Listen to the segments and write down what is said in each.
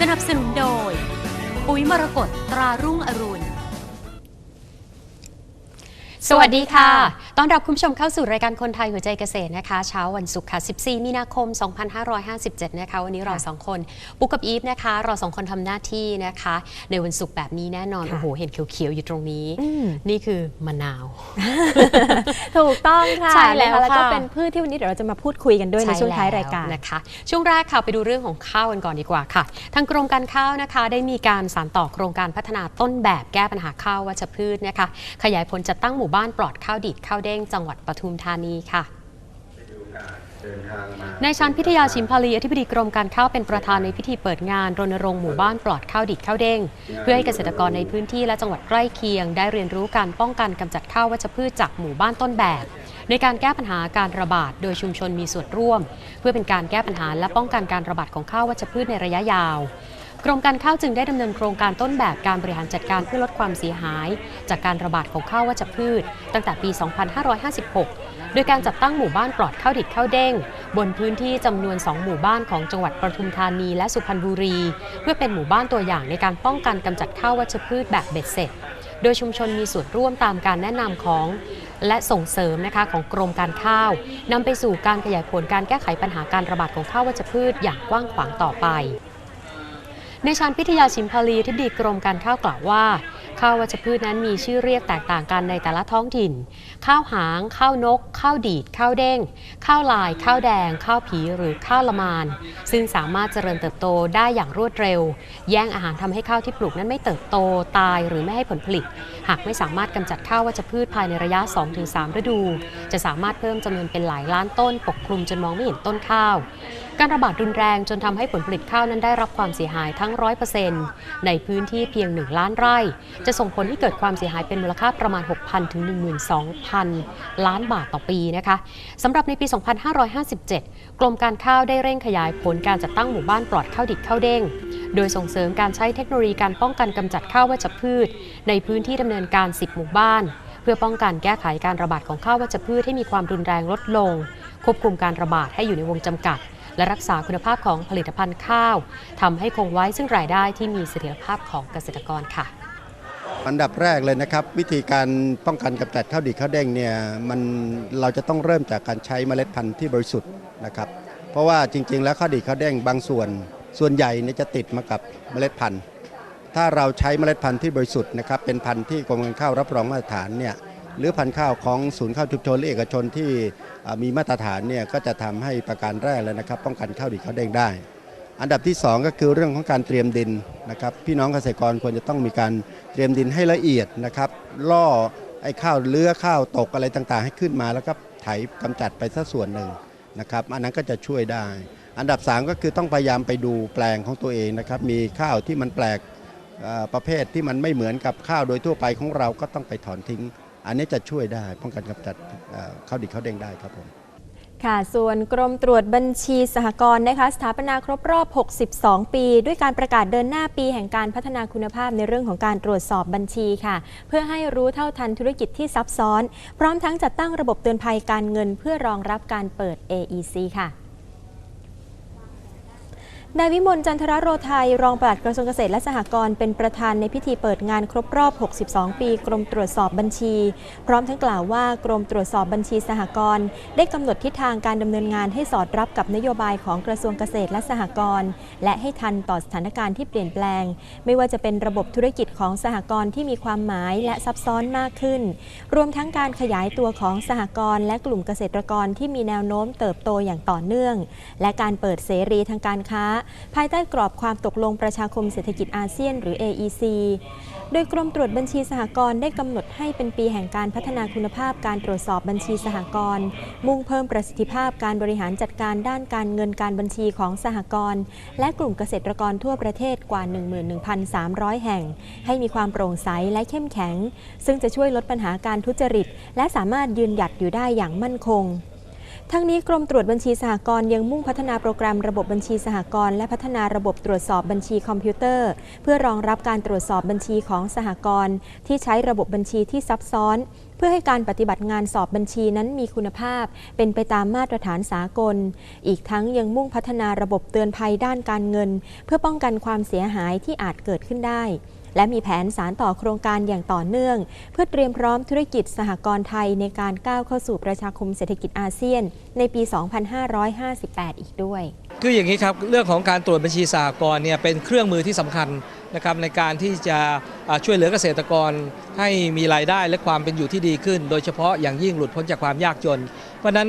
สนับสนุนโดย ปุ๋ยมรกตตรารุ่งอรุณ สวัสดีค่ะ ต้อนรับคุณผู้ชมเข้าสู่รายการคนไทยหัวใจเกษตรนะคะ เช้าวันศุกร์ค่ะ 14 มีนาคม 2557 นะคะ วันนี้เราสองคนปุ๊กกับอีฟนะคะ เราสองคนทำหน้าที่นะคะ ในวันศุกร์แบบนี้แน่นอนค่ะโอ้โห เห็นเขียวๆ อยู่ตรงนี้อืมนี่คือมะนาว ถูกต้องค่ะ ใช่แล้วนะคะแล้วก็ค่ะเป็นพืชที่วันนี้เดี๋ยวเราจะมาพูดคุยกันด้วยในช่วงท้ายรายการใช่แล้วนะคะ ช่วงแรกค่ะไปดูเรื่องของข้าวกันก่อนดีกว่าค่ะ ทางกรมการข้าวนะคะ ได้มีการสานต่อโครงการพัฒนาต้นแบบแก้ปัญหาข้าววัชพืชนะคะ ขยายผลจัดตั้งหมู่บ้านปลอดข้าวดีดข้าวเด้งจังหวัดปทุมธานีค่ะนายชันพิทยาชิมพาลีอธิบดีกรมการข้าวเป็นประธานในพิธีเปิดงานรณรงค์หมู่บ้านปลอดข้าวดิดข้าวเด้ง เพื่อให้เกษตรกรในพื้นที่และจังหวัดใกล้เคียง ได้เรียนรู้การป้องกันกำจัดข้าววัชพืชจากหมู่บ้านต้นแบบ ในการแก้ปัญหาการระบาดโดยชุมชนมีส่วนร่วม เพื่อเป็นการแก้ปัญหาและป้องกันการระบาดของข้าววัชพืชในระยะยาว กรมการข้าวจึงได้ดำเนินโครงการต้นแบบการบริหารจัดการเพื่อลดความเสียหาย จากการระบาดของข้าววัชพืช ตั้งแต่ปี 2556 โดยการจัดตั้งหมู่บ้านปลอดข้าวดิบข้าวเด้ง บนพื้นที่จำนวน 2 หมู่บ้านของจังหวัดปทุมธานีและสุพรรณบุรี เพื่อเป็นหมู่บ้านตัวอย่างในการป้องกันกำจัดข้าววัชพืชแบบเบ็ดเสร็จ โดยชุมชนมีส่วนร่วมตามการแนะนำของและส่งเสริมนะคะของกรมการข้าวนำไปสู่การขยายผลการแก้ไขปัญหาการระบาดของข้าววัชพืชอย่างกว้างขวางต่อไป ในชานพิทยาชิมพาลีที่ดีกรมการข้าวกล่าวว่า ข้าววัชพืชนั้นมีชื่อเรียกแตกต่างกันในแต่ละท้องถิ่น ข้าวหาง ข้าวนก ข้าวดีด ข้าวเด้ง ข้าวลาย ข้าวแดง ข้าวผีหรือข้าวละมาน ซึ่งสามารถเจริญเติบโตได้อย่างรวดเร็ว แย่งอาหารทำให้ข้าวที่ปลูกนั้นไม่เติบโตตายหรือไม่ให้ผลผลิต หากไม่สามารถกำจัดข้าววัชพืชภายในระยะ 2-3 ฤดู จะสามารถเพิ่มจำนวนเป็นหลายล้านต้นปกคลุมจนมองไม่เห็นต้นข้าว การระบาดรุนแรงจนทำให้ผลผลิตข้าวนั้นได้รับความเสียหายทั้ง100%ในพื้นที่เพียง 1 ล้านไร่จะส่งผลให้เกิดความเสียหายเป็นมูลค่าประมาณ 6,000 ถึง 12,000 ล้านบาทต่อปีนะคะสำหรับในปี 2557 กรมการข้าวได้เร่งขยายผลการจัดตั้งหมู่บ้านปลอดข้าวดิบข้าวเด้ง โดยส่งเสริมการใช้เทคโนโลยีการป้องกันกำจัดข้าววัชพืช ในพื้นที่ดำเนินการ 10 หมู่บ้าน เพื่อป้องกันแก้ไขการระบาดของข้าววัชพืชให้มีความรุนแรงลดลง ควบคุมการระบาดให้อยู่ในวงจำกัดและรักษาคุณภาพของผลิตภัณฑ์ข้าว ทำให้คงไว้ซึ่งรายได้ที่มีเสถียรภาพของเกษตรกรค่ะ อันดับแรกเลยนะครับ วิธีการป้องกันกำจัดข้าวดีข้าวเด้งเนี่ยมันเราจะต้องเริ่มจากการใช้เมล็ดพันธุ์ที่บริสุทธิ์นะครับเพราะว่าจริง ๆ แล้วข้าวดีข้าวเด้งบางส่วน ส่วนใหญ่เนี่ยจะติดมากับเมล็ดพันธุ์ ถ้าเราใช้เมล็ดพันธุ์ที่บริสุทธิ์นะครับเป็นพันธุ์ที่กรมการข้าวรับรองมาตรฐานเนี่ยหรือพันธุ์ข้าวของศูนย์ข้าวชุมชนหรือเอกชนที่มีมาตรฐานเนี่ยก็จะทำให้ประการแรกเลยนะครับ ป้องกันข้าวดีข้าวเด้งได้ อันดับที่ 2 ก็คือเรื่องของการเตรียมดินนะครับพี่น้องเกษตรกรควรจะต้องมีการเตรียมดินให้ละเอียดนะครับล่อไอ้ข้าวเลื้อข้าวตกอะไรต่างๆ ให้ขึ้นมา แล้วก็ไถกำจัดไปสักส่วนหนึ่งนะครับอันนั้นก็จะช่วยได้ อันดับ 3 ก็คือต้องพยายามไปดูแปลงของตัวเองนะครับมีข้าวที่มันแปลกประเภทที่มันไม่เหมือนกับข้าวโดยทั่วไปของเราก็ต้องไปถอนทิ้ง อันนี้จะช่วยได้ป้องกันกำจัดข้าวดิบข้าวเด้งได้ครับผม ค่ะ ส่วนกรมตรวจบัญชีสหกรณ์นะคะ สถาปนาครบรอบ 62 ปี ด้วยการประกาศเดินหน้าปีแห่งการพัฒนาคุณภาพในเรื่องของการตรวจสอบบัญชีค่ะ เพื่อให้รู้เท่าทันธุรกิจที่ซับซ้อน พร้อมทั้งจัดตั้งระบบเตือนภัยการเงิน เพื่อรองรับการเปิด AEC ค่ะ นายวิมลจันทรโรไทย รองปลัดกระทรวงเกษตรและสหกรณ์เป็นประธานในพิธีเปิดงานครบรอบ 62 ปี กรมตรวจสอบบัญชี พร้อมทั้งกล่าวว่ากรมตรวจสอบบัญชีสหกรณ์ได้กำหนดทิศทางการดำเนินงานให้สอดรับกับนโยบายของกระทรวงเกษตรและสหกรณ์และให้ทันต่อสถานการณ์ที่เปลี่ยนแปลง ไม่ว่าจะเป็นระบบธุรกิจของสหกรณ์ที่มีความหมายและซับซ้อนมากขึ้น รวมทั้งการขยายตัวของสหกรณ์และกลุ่มเกษตรกรที่มีแนวโน้มเติบโตอย่างต่อเนื่อง และการเปิดเสรีทางการค้าภายใต้กรอบความตกลงประชาคมเศรษฐกิจอาเซียน หรือ AEC โดยกรมตรวจบัญชีสหกรณ์ได้กำหนดให้เป็นปีแห่งการพัฒนาคุณภาพการตรวจสอบบัญชีสหกรณ์มุ่งเพิ่มประสิทธิภาพการบริหารจัดการด้านการเงินการบัญชีของสหกรณ์และกลุ่มเกษตรกรทั่วประเทศกว่า 11,300 แห่ง ให้มีความโปร่งใสและเข้มแข็ง ซึ่งจะช่วยลดปัญหาการทุจริต และสามารถยืนหยัดอยู่ได้อย่างมั่นคง ทั้งนี้กรมตรวจบัญชีสหกรณ์ยังมุ่งพัฒนาโปรแกรมระบบบัญชีสหกรณ์และพัฒนาระบบตรวจสอบบัญชีคอมพิวเตอร์ เพื่อรองรับการตรวจสอบบัญชีของสหกรณ์ที่ใช้ระบบบัญชีที่ซับซ้อน เพื่อให้การปฏิบัติงานสอบบัญชีนั้นมีคุณภาพ เป็นไปตามมาตรฐานสากล อีกทั้งยังมุ่งพัฒนาระบบเตือนภัยด้านการเงิน เพื่อป้องกันความเสียหายที่อาจเกิดขึ้นได้ และมีแผนสารต่อโครงการอย่างต่อเนื่อง เพื่อเตรียมพร้อมธุรกิจสหกรณ์ไทยในการก้าวเข้าสู่ประชาคมเศรษฐกิจอาเซียน ในปี 2558 อีกด้วย คืออย่างนี้ครับเรื่องของการตรวจบัญชีสหกรณ์เนี่ยเป็นเครื่องมือที่สำคัญนะครับในการที่จะช่วยเหลือเกษตรกรให้มีรายได้และความเป็นอยู่ที่ดีขึ้น โดยเฉพาะอย่างยิ่งหลุดพ้นจากความยากจน เพราะนั้น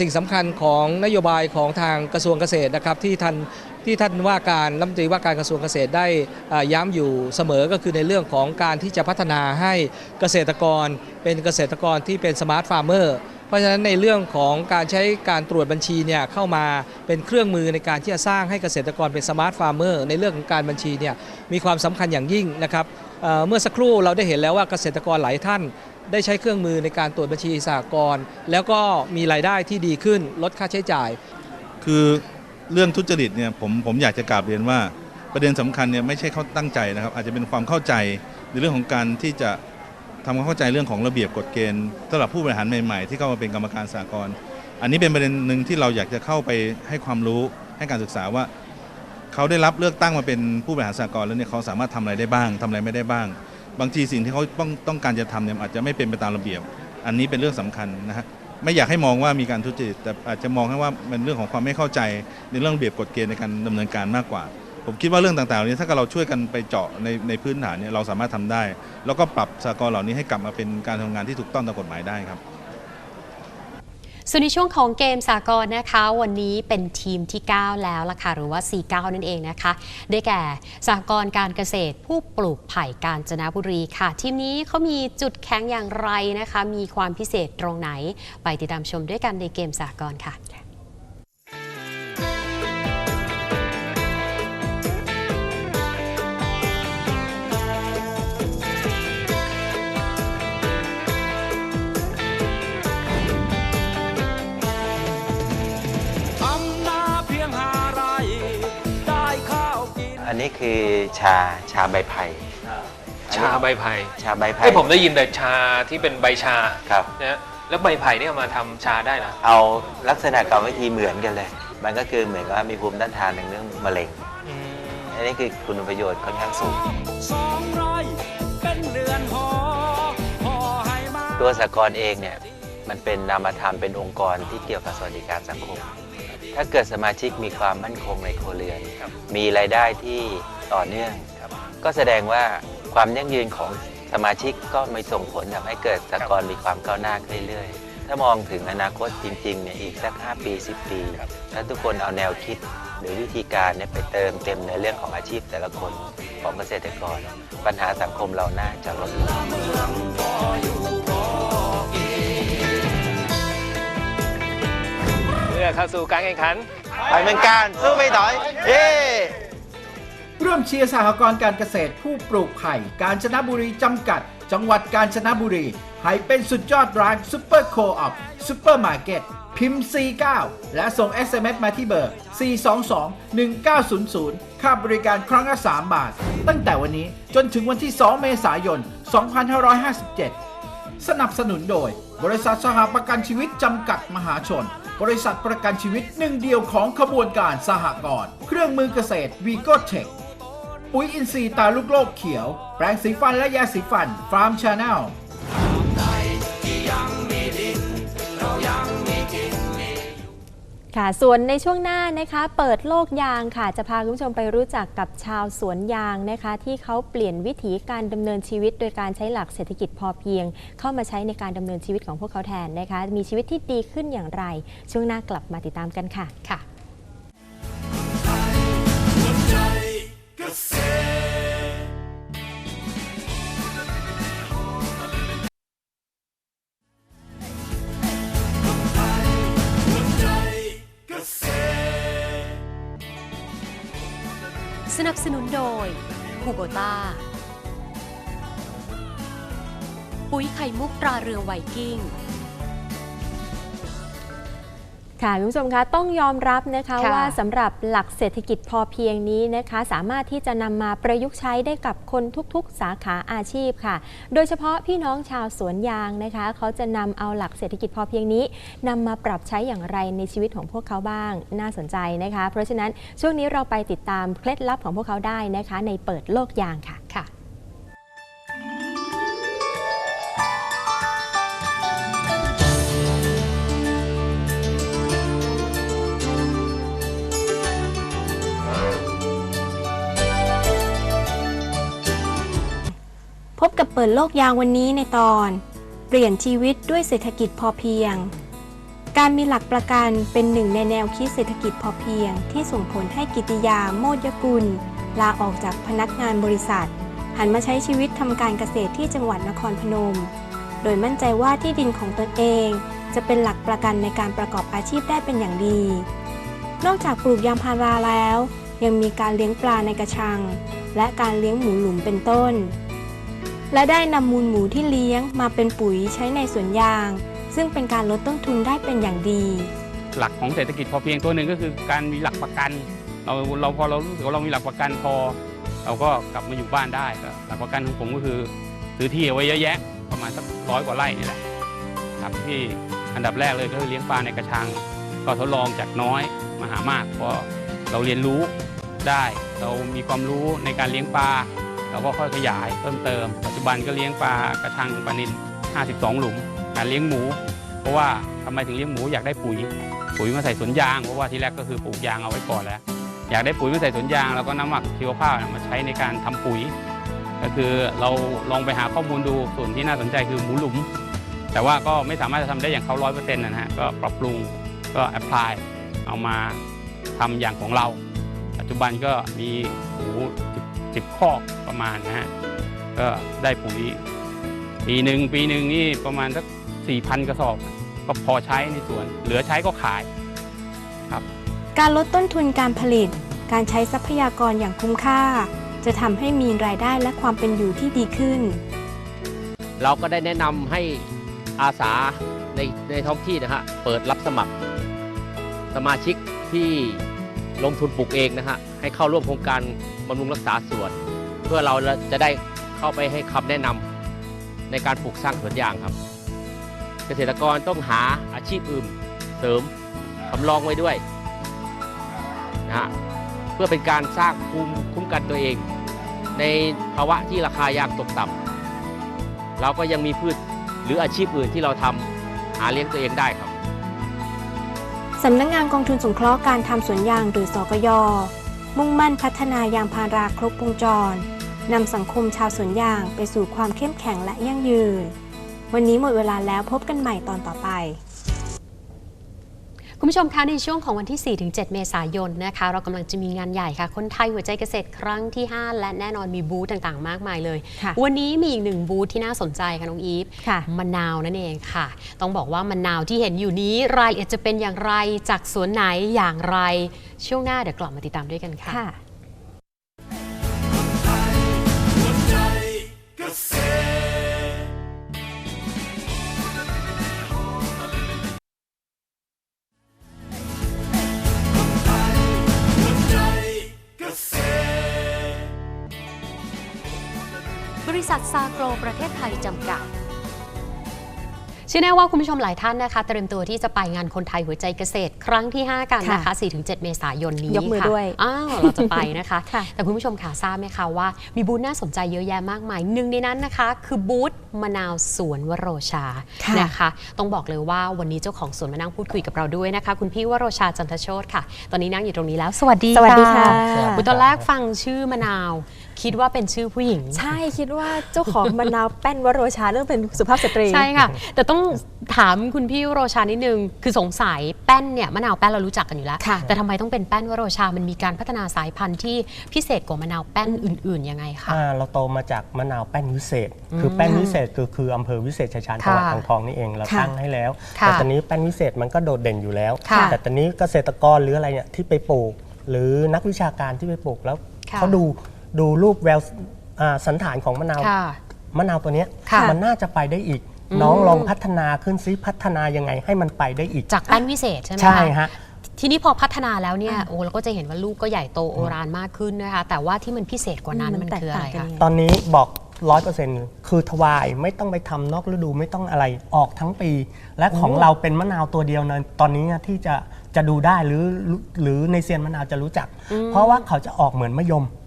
สิ่งสำคัญของนโยบายของทางกระทรวงเกษตรนะครับที่ท่าน ที่ท่านว่าการรัฐมนตรีว่าการกระทรวงเกษตรได้ย้ำอยู่เสมอก็คือในเรื่องของการที่จะพัฒนาให้เกษตรกรเป็นเกษตรกรที่เป็นสมาร์ทฟาร์มเมอร์เพราะฉะนั้นในเรื่องของการใช้การตรวจบัญชีเนี่ยเข้ามาเป็นเครื่องมือในการที่จะสร้างให้เกษตรกรเป็นสมาร์ทฟาร์มเมอร์ในเรื่องของการบัญชีเนี่ยมีความสำคัญอย่างยิ่งนะครับเอ่อเมื่อสักครู่เราได้เห็นแล้วว่าเกษตรกรหลายท่านได้ใช้เครื่องมือในการตรวจบัญชีสหกรณ์แล้วก็มีรายได้ที่ดีขึ้นลดค่าใช้จ่าย คือ เรื่องทุจริตเนี่ยผมผมอยากจะกราบเรียนว่าประเด็นสำคัญเนี่ยไม่ใช่เขาตั้งใจนะครับ อาจจะเป็นความเข้าใจในเรื่องของการที่จะทำความเข้าใจเรื่องของระเบียบกฎเกณฑ์สำหรับผู้บริหารใหม่ๆ ที่เข้ามาเป็นกรรมการสากลอันนี้เป็นประเด็นหนึ่งที่เราอยากจะเข้าไปให้ความรู้ให้การศึกษาว่า เขาได้รับเลือกตั้งมาเป็นผู้บริหารสากลแล้วเนี่ยเขาสามารถทำอะไรได้บ้างทำอะไรไม่ได้บ้าง บางทีสิ่งที่เขาต้องต้องการจะทำเนี่ยอาจจะไม่เป็นไปตามระเบียบ อันนี้เป็นเรื่องสำคัญนะฮะ ไม่อยากให้มองว่ามีการทุจริตแต่อาจจะมองให้ว่าเป็นเรื่องของความไม่เข้าใจในเรื่องระเบียบกฎเกณฑ์ในการดำเนินการมากกว่า ผมคิดว่าเรื่องต่างๆเหล่านี้ถ้าเราช่วยกันไปเจาะในในพื้นฐานเนี่ยเราสามารถทำได้ แล้วก็ปรับสากลเหล่านี้ให้กลับมาเป็นการทำงานที่ถูกต้องตามกฎหมายได้ครับ ส่วนในช่วงของเกมสากลนะคะ วันนี้เป็นทีมที่ 9 แล้วล่ะค่ะหรือว่า 49 นั่นเองนะคะ ได้แก่สากลการเกษตรผู้ปลูกไผ่กาญจนบุรีค่ะ ทีมนี้เขามีจุดแข็งอย่างไรนะคะ มีความพิเศษตรงไหน ไปติดตามชมด้วยกันในเกมสากลค่ะ คือชาชาใบไผ่ชาใบไผ่ชาใบไผ่ให้ผมได้ยินแต่ชาที่เป็นใบชาครับนะฮะแล้วใบไผ่เนี่ยเอามาทำชาได้นะเอาลักษณะกรรมวิธีเหมือนกันเลย มันก็คือเหมือนกับว่ามีภูมิต้านทานในเรื่องมะเร็งอันนี้คือคุณประโยชน์ค่อนข้างสูงสองไร่เป็นเรือนหอพอให้มาตัวสหกรณ์เองเนี่ยมันเป็นนามธรรมเป็นองค์กรที่เกี่ยวกับสวัสดิการสังคม ถ้าเกิดสมาชิกมีความมั่นคงในครัวเรือน มีรายได้ที่ต่อเนื่อง ก็แสดงว่าความยั่งยืนของสมาชิกก็ไม่ส่งผลทำให้เกิดสหกรณ์มีความก้าวหน้าขึ้นเรื่อยๆ ถ้ามองถึงอนาคตจริงๆเนี่ยอีกสัก 5 ปี 10 ปี ถ้าทุกคนเอาแนวคิดหรือวิธีการเนี่ยไปเติมเต็มในเรื่องของอาชีพแต่ละคนของเกษตรกร ปัญหาสังคมเราน่าจะลดลง เมื่อเข้าสู่การแข่งขัน ไปเหมือนกันสู้ไม่ถอยเย้ร่วมเชียร์สหกรณ์การเกษตรผู้ปลูกไผ่กาญจนบุรีจำกัด จังหวัดกาญจนบุรีให้เป็นสุดยอดร้านซุปเปอร์โคออปซุปเปอร์มาร์เก็ตพิมพ์ C9 และส่ง SMS มาที่เบอร์ 422-1900 ค่าบริการครั้งละ 3 บาท ตั้งแต่วันนี้จนถึงวันที่ 2 เมษายน 2557 สนับสนุนโดย บริษัทสหประกันชีวิตจำกัดมหาชน บริษัทประกันชีวิตหนึ่งเดียวของขบวนการสหกรณ์เครื่องมือเกษตรวีโกเทคปุ๋ยอินทรีย์ตาลูกโลกเขียว แปรงสีฟันและยาสีฟันฟาร์มชาแนล ค่ะ ส่วนในช่วงหน้านะคะ เปิดโลกยางค่ะ จะพาคุณผู้ชมไปรู้จักกับชาวสวนยางนะคะ ที่เขาเปลี่ยนวิถีการดำเนินชีวิต โดยการใช้หลักเศรษฐกิจพอเพียง เข้ามาใช้ในการดำเนินชีวิตของพวกเขาแทนนะคะ มีชีวิตที่ดีขึ้นอย่างไร ช่วงหน้ากลับมาติดตามกันค่ะค่ะ สนับสนุนโดยคูโบต้า ปุ๋ยไข่มุกตราเรือไวกิ้ง ค่ะคุณผู้ชมคะต้องยอมรับนะคะค่ะว่าสำหรับหลักเศรษฐกิจพอเพียงนี้นะคะ สามารถที่จะนำมาประยุกต์ใช้ได้กับคนทุกๆ สาขาอาชีพค่ะ โดยเฉพาะพี่น้องชาวสวนยางนะคะ เขาจะนำเอาหลักเศรษฐกิจพอเพียงนี้นำมาปรับใช้อย่างไรในชีวิตของพวกเขาบ้างน่าสนใจนะคะ เพราะฉะนั้นช่วงนี้เราไปติดตามเคล็ดลับของพวกเขาได้นะคะ ในเปิดโลกยางค่ะค่ะ บกับเปิดโลกยางวันนี้ในตอน เปลี่ยนชีวิตด้วยเศรษฐกิจพอเพียง การมีหลักประกันเป็นหนึ่งในแนวคิดเศรษฐกิจพอเพียง ที่ส่งผลให้กิติยาโมดยกุล ลาออกจากพนักงานบริษัท หันมาใช้ชีวิตทำการเกษตรที่จังหวัดนครพนม โดยมั่นใจว่าที่ดินของตนเอง จะเป็นหลักประกันในการประกอบอาชีพได้เป็นอย่างดี นอกจากปลูกยางพาราแล้ว ยังมีการเลี้ยงปลาในกระชัง และการเลี้ยงหมูหลุมเป็นต้น และได้นำมูลหมูที่เลี้ยงมาเป็นปุ๋ยใช้ในสวนยาง ซึ่งเป็นการลดต้นทุนได้เป็นอย่างดี หลักของเศรษฐกิจพอเพียงตัวหนึ่งก็คือการมีหลักประกัน เราเราพอเรารู้สึกว่าเรามีหลักประกันพอ เราก็กลับมาอยู่บ้านได้ก็หลักประกันของผมก็คือซื้อที่เอาไว้เยอะแยะประมาณสักร้อยกว่าไร่นี่แหละครับที่อันดับแรกเลยก็คือเลี้ยงปลาในกระชัง ก็ทดลองจากน้อยมาหามากพราะเราเรียนรู้ได้ เรามีความรู้ในการเลี้ยงปลา เราก็ค่อยขยายเพิ่มเติม ปัจจุบันก็เลี้ยงปลากระชังปลานิล52 หลุมการเลี้ยงหมู เพราะว่าทำไมถึงเลี้ยงหมูอยากได้ปุ๋ย ปุ๋ยมาใส่สวนยางเพราะว่าที่แรกก็คือปลูกยางเอาไว้ก่อนแล้ว อยากได้ปุ๋ยมาใส่สวนยางแล้วก็น้ำหมักชีวภาพมาใช้ในการทำปุ๋ย ก็คือเราลองไปหาข้อมูลดูส่วนที่น่าสนใจคือหมูหลุม แต่ว่าก็ไม่สามารถจะทำได้อย่างเขาร้อยเปอร์เซ็นต์นะฮะก็ปรับปรุงก็แอพพลายเอามาทำอย่างของเรา ปัจจุบันก็มีหมู สิบสิบคอกประมาณนะฮะก็ได้ปุ๋ยปีหนึ่งปีหนึ่งนี่ประมาณสักสี่พันกระสอบ ก็พอใช้ในสวน เหลือใช้ก็ขายการลดต้นทุนการผลิต การใช้ทรัพยากรอย่างคุ้มค่า จะทำให้มีรายได้และความเป็นอยู่ที่ดีขึ้น เราก็ได้แนะนำให้อาสาในในท้องที่นะฮะเปิดรับสมัคร สมาชิกที่ลงทุนปลูกเองนะฮะ ให้เข้าร่วมโครงการบำรุงรักษาสวน เพื่อเราจะได้เข้าไปให้คำแนะนำในการปลูกสร้างสวนยางครับ เกษตรกรต้องหาอาชีพอื่นเสริมสำรองไว้ด้วยนะฮะเพื่อเป็นการสร้างภูมิคุ้มกันตัวเอง ในภาวะที่ราคายางตกต่ำเราก็ยังมีพืชหรืออาชีพอื่นที่เราทำหาเลี้ยงตัวเองได้ครับสำนักงงานกองทุนสงเคราะห์การทำสวนยางหรือสกย มุ่งมั่นพัฒนายางพาราครบวงจรนำสังคมชาวสวนยางไปสู่ความเข้มแข็งและยั่งยืน วันนี้หมดเวลาแล้วพบกันใหม่ตอนต่อไป คุณผู้ชมคะในช่วงของวันที่ 4-7 เมษายนนะคะ เรากำลังจะมีงานใหญ่ค่ะ คนไทยหัวใจเกษตรครั้งที่ 5 และแน่นอนมีบูธต่างๆ มากมายเลยค่ะวันนี้มีอีกหนึ่งบูธที่น่าสนใจค่ะน้องอีฟค่ะมะนาวนั่นเองค่ะ ต้องบอกว่ามะนาวที่เห็นอยู่นี้รายละเอียดจะเป็นอย่างไรจากสวนไหนอย่างไร ช่วงหน้าเดี๋ยวกลับมาติดตามด้วยกันค่ะค่ะ ษัทซาโกรประเทศไทยจำกัดเชื่อแน่ว่าคุณผู้ชมหลายท่านนะคะเตรียมตัวที่จะไปงานคนไทยหัวใจเกษตร ครั้งที่ 5 กันนะคะ 4-7 เมษายนนี้ยกมือค่ะด้วยอ้าวเราจะไปนะคะค่ะแต่คุณผู้ชมค่ะทราบไหมคะว่า มีบูธน่าสนใจเยอะแยะมากมายหนึ่งในนั้นนะคะ คือบูธมะนาวสวนวโรชาค่ะนะคะ ต้องบอกเลยว่าวันนี้เจ้าของสวนมานั่งพูดคุยกับเราด้วยนะคะ คุณพี่วโรชาจันทโชตค่ะ ตอนนี้นั่งอยู่ตรงนี้แล้ว สวัสดีสวัสดีค่ะอุ๊ยตอนแรกฟังชื่อมะนาว คิดว่าเป็นชื่อผู้หญิง ใช่คิดว่าเจ้าของมะนาวแป้นวโรชาเรื่องเป็นสุภาพสตรี ใช่ค่ะ แต่ต้องถามคุณพี่วโรชานิดนึง คือสงสัยแป้นเนี่ยมะนาวแป้นเรารู้จักกันอยู่แล้วค่ะแต่ทำไมต้องเป็นแป้นวโรชา มันมีการพัฒนาสายพันธุ์ที่พิเศษกว่ามะนาวแป้นอื่นๆยังไงคะอ่าเราโตมาจากมะนาวแป้นวิเศษอืมคือแป้นวิเศษคือคืออำเภอวิเศษชัยชาญจังหวัดค่ะอ่างทองนี่เองเราค่ะตั้งให้แล้วค่ะแต่ตอนนี้แป้นวิเศษมันก็โดดเด่นอยู่แล้วค่ะแต่ตอนนี้เกษตรกรหรืออะไรเนี่ยที่ไปปลูกหรือนักวิชาการที่ไปปลูกแล้วค่ะเขาดู ดูรูปแววอ่าสันฐานของมะนาวค่ะมะนาวตัวเนี้ยค่ะมันน่าจะไปได้อีกอืมน้องลองพัฒนาขึ้นซิพัฒนายังไงให้มันไปได้อีก จากแป้นวิเศษใช่ไหมคะใช่ฮะทีนี้พอพัฒนาแล้วเนี่ยโอ้เราก็จะเห็นว่าลูกก็ใหญ่โตโอรานมากขึ้นนะคะแต่ว่าที่มันพิเศษกว่านั้นอืมมัมันนแตกคืออะไรต่างกันคะยังไงตอนนี้บอกร้อยเปอร์เซ็นต์คือทวายไม่ต้องไปทำนอกฤดูไม่ต้องอะไรออกทั้งปี และของเราเป็นมะนาวตัวเดียวนะตอนนี้ที่จะจะดูได้หรือหรือในเซียนมะนาวจะรู้จักอืมเพราะว่าเขาจะออกเหมือนมะยมโอ้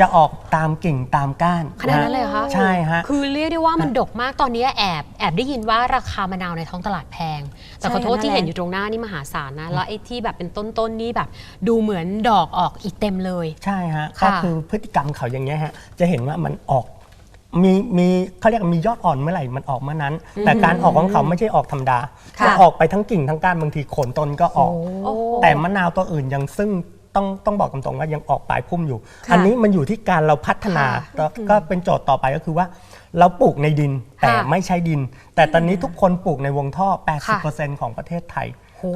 จะออกตามกิ่งตามก้านขนาดนั้นเลยเหรอคะใช่ฮะคือเรียกได้ว่ามันดกมากตอนนี้แอบแอบได้ยินว่าราคามะนาวในท้องตลาดแพง แต่ใช่ขอโทษค่ะที่นั่นแหละเห็นอยู่ตรงหน้านี่มหาศาลนะแล้วไอ้ที่แบบเป็นต้นๆนี่แบบ ดูเหมือนดอกออกอีกเต็มเลย ใช่ฮะค่ะก็คือพฤติกรรมเขาอย่างเงี้ยฮะจะเห็นว่ามันออกมีมีเขาเรียกว่ามียอดอ่อนเมื่อไหร่มันออกเมื่อนั้น แต่การออกของเขาไม่ใช่ออกธรรมดาค่ะจะออกไปทั้งกิ่งทั้งก้านบางทีโคนต้นก็ออกโอ้แต่มะนาวตัวอื่นยังซึ่ง ต้องต้องบอกตรงๆว่ายังออกปลายพุ่มอยู่ค่ะอันนี้มันอยู่ที่การเราพัฒนาค่ะแล้วก็เป็นโจทย์ต่อไปก็คือว่า เราปลูกในดินแต่ค่ะไม่ใช้ดิน แต่ตอนนี้ทุกคนปลูกในวงท่อ 80%ของประเทศไทย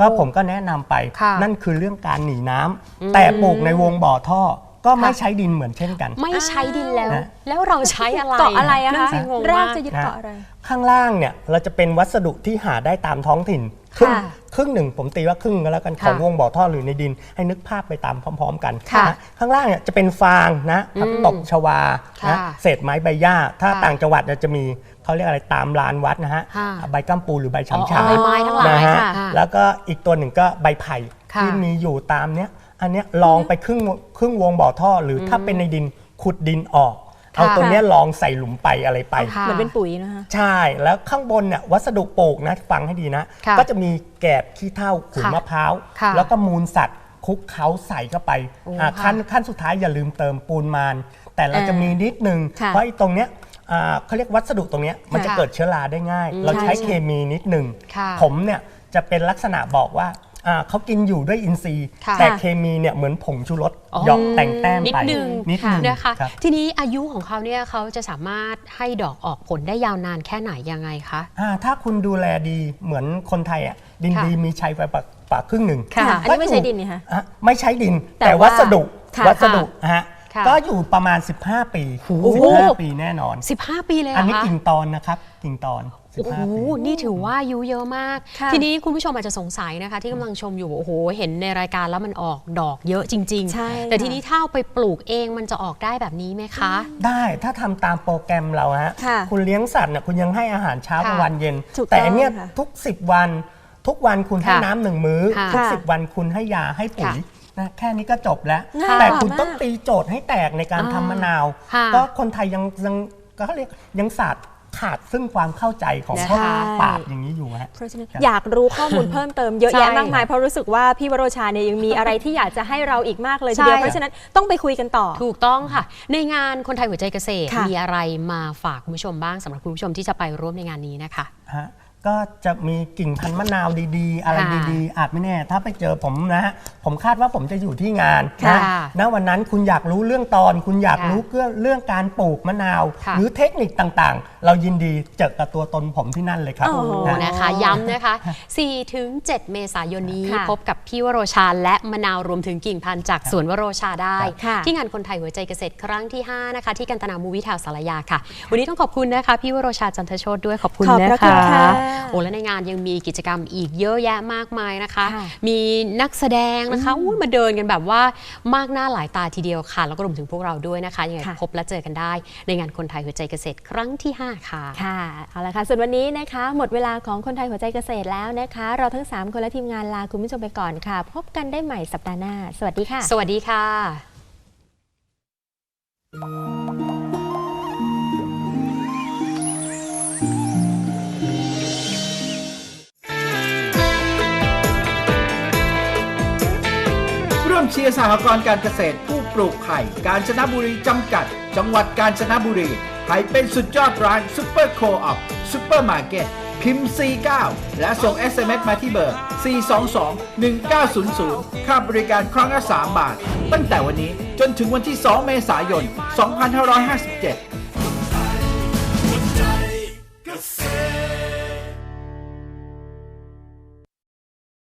ก็ผมก็แนะนำไปค่ะนั่นคือเรื่องการหนีน้ำอืมแต่ปลูกในวงบ่อท่อก็ไม่ค่ะใช้ดินเหมือนเช่นกัน ไม่ใช้ดินแล้วนะแล้วเราใช้อะไรเกาะอะไรอะนั่นคะสิงงรากมากจะยึดเกาะอะไร ข้างล่างเนี่ยเราจะเป็นวัสดุที่หาได้ตามท้องถิ่น ครึ่งค่ะครึ่งหนึ่งผมตีว่าครึ่งก็แล้วกันขค่ะองวงบ่อท่อหรือในดิน ให้นึกภาพไปตามพร้อม ๆ กันค่ะนะข้างล่างเนี่ยจะเป็นฟางนะผักอืมตบชวาค่ะนะเศษไม้ใบหญ้า ถ้าค่ะต่างจังหวัดเนี่ยจะมีเขาเรียกอะไรตามลานวัดนะฮะค่ะใบกัมปูหรือใบอ๋อฉำฉาใบไม้ทั้งหลายนะฮะค่ะแล้วก็อีกตัวหนึ่งก็ใบไผ่ค่ะที่มีอยู่ตามเนี้ยอันเนี้ยลองไปครึ่งครึ่งวงบ่อท่อ หรืออถ้าเป็นในดินขุดดินออก เอาตัวเนี้ยลองใส่หลุมไปอะไรไปค่ะเหมือนเป็นปุ๋ยนะคะ ใช่แล้วข้างบนเนี่ยวัสดุปลูกนะฟังให้ดีนะ ค่ะก็จะมีแกบขี้เถ้าขุนค่ะมะพร้าว ค่ะแล้วก็มูลสัตว์คลุกเคล้าใส่เข้าไปโอ้อ่าค่ะขั้นขั้นสุดท้ายอย่าลืมเติมปูนมาน แต่เราจะมีนิดนึง ค่ะเพราะไอ้ตรงเนี้ยอ่าเขาเรียกวัสดุตรงเนี้ยมันจะค่ะเกิดเชื้อราได้ง่ายอืมเราใช้ใช่เคมีนิดนึง ค่ะ ผมเนี่ยจะเป็นลักษณะบอกว่าอ่า เขากินอยู่ด้วยอินทรีย์ค่ะแต่เคมีเนี่ยเหมือนผงชูรสอ๋อหยอกแต่งแต้มนิดไปนึงนิดนึงนะคะรับทีนี้อายุของเขาเนี่ยเขาจะสามารถให้ดอกออกผลได้ยาวนานแค่ไหนยังไงคะอ่าถ้าคุณดูแลดีเหมือนคนไทยอะดินค่ะดีมีชัยไปปากปากครึ่งหนึ่งค่ะอันนี้ไม่ใช่ดินนี่คะอะไม่ใช้ดิน แต่แต่ว่าวัสดุค่ะวัสดุฮะค่ะก็อยู่ประมาณ 15 ปีโอ้โห15 ปีแน่นอน 15 ปีเลยเหรอันอนี้คะกิ่งตอนนะครับกิ่งตอน โอ้โห15ปีนี่ถือว่าอายุเยอะมากค่ะทีนี้คุณผู้ชมอาจจะสงสัยนะคะ ที่กำลังชมอยู่โอ้โห เห็นในรายการแล้วมันออกดอกเยอะจริงใช่ๆแต่ค่ะทีนี้ถ้าเอาไปปลูกเองมันจะออกได้แบบนี้ไหมคะ ได้ถ้าทำตามโปรแกรมเราฮะค่ะคุณเลี้ยงสัตว์เนี่ยคุณยังให้อาหารเช้าค่ะกลางวันเย็นถูกต้องแต่อันเนี้ยค่ะทุก 10 วัน ทุกวันคุณให้ค่ะน้ำหนึ่งมื้อค่ะทุกค่ะสิบวันคุณให้ยาให้ปุ๋ยค่ะนะแค่นี้ก็จบแล้วง่ายแต่กว่าคุณมากต้องตีโจทย์ให้แตกในการอ่าทำมะนาวค่ะก็คนไทยยังยังก็เขาเรียกยังศาสตร์ ขาดซึ่งความเข้าใจของนะคะพวกปราชญ์อย่างนี้อยู่ฮะ เพราะฉะนั้นครับอยากรู้ข้อมูลเพิ่มเติมเยอะใช่แยะมากมายเพราะรู้สึกว่าพี่วโรชาเนี่ยยังมีอะไรที่อยากจะให้เราอีกมากเลยทีเดียวใช่เพราะฉะนั้นต้องไปคุยกันต่อ ถูกต้องค่ะ ในงานคนไทยหัวใจเกษตรค่ะมีอะไรมาฝากคุณผู้ชมบ้างสำหรับคุณผู้ชมที่จะไปร่วมในงานนี้นะคะฮะ ก็จะมีกิ่งพันธุ์มะนาวดีๆ อะไรค่ะดีๆ อาจไม่แน่ ถ้าไปเจอผมนะฮะผมคาดว่าผมจะอยู่ที่งานค่ะนะณวันนั้นคุณอยากรู้เรื่องตอน คุณอยากค่ะรู้เรื่องเรื่องการปลูกมะนาวค่ะหรือเทคนิคต่างๆ เรายินดีเจอกับตัวตนผมที่นั่นเลยครับโอ้โหนะนะคะย้ำนะคะ4ถึง7เมษายนนี้ค่ะพบกับพี่วโรชาและมะนาวรวมถึงกิ่งพันธุ์จากสวนวโรชาได้ค่ะที่งานคนไทยหัวใจเกษตรครั้งที่ 5 นะคะ ที่กันตนามูวิทาวสารยาค่ะ วันนี้ต้องขอบคุณนะคะ พี่วโรชาจันทโชตด้วยขอบคุณขอบนะพระคุคะณค่ะโอ้และในงานยังมีกิจกรรมอีกเยอะแยะมากมายนะคะค่ะมีนักแสดงนะคะอุ๊ยมาเดินกันแบบว่ามากหน้าหลายตาทีเดียวค่ะ แล้วก็รวมถึงพวกเราด้วยนะคะยังไงค่ะพบและเจอกันได้ ในงานคนไทยหัวใจเกษตรครั้งที่ 5 ค่ะค่ะเอาละค่ะส่วนวันนี้นะคะ หมดเวลาของคนไทยหัวใจเกษตรแล้วนะคะ เราทั้ง 3 คนและทีมงานลาคุณผู้ชมไปก่อนค่ะ พบกันได้ใหม่สัปดาห์หน้า สวัสดีค่ะ สวัสดีค่ะ ยสหกรณ์การเกษตรผู้ปลูกไข่กาญจนบุรีจำกัด จังหวัดกาญจนบุรีไข่เป็นสุดยอดร้านซุปเปอร์โคออฟซุปเปอร์มาร์เก็ตพิมพ์ 49 และส่ง SMS มาที่เบอร์ 422-1900 ค่าบริการครั้งละ 3 บาท ตั้งแต่วันนี้จนถึงวันที่ 2 เมษายน 2557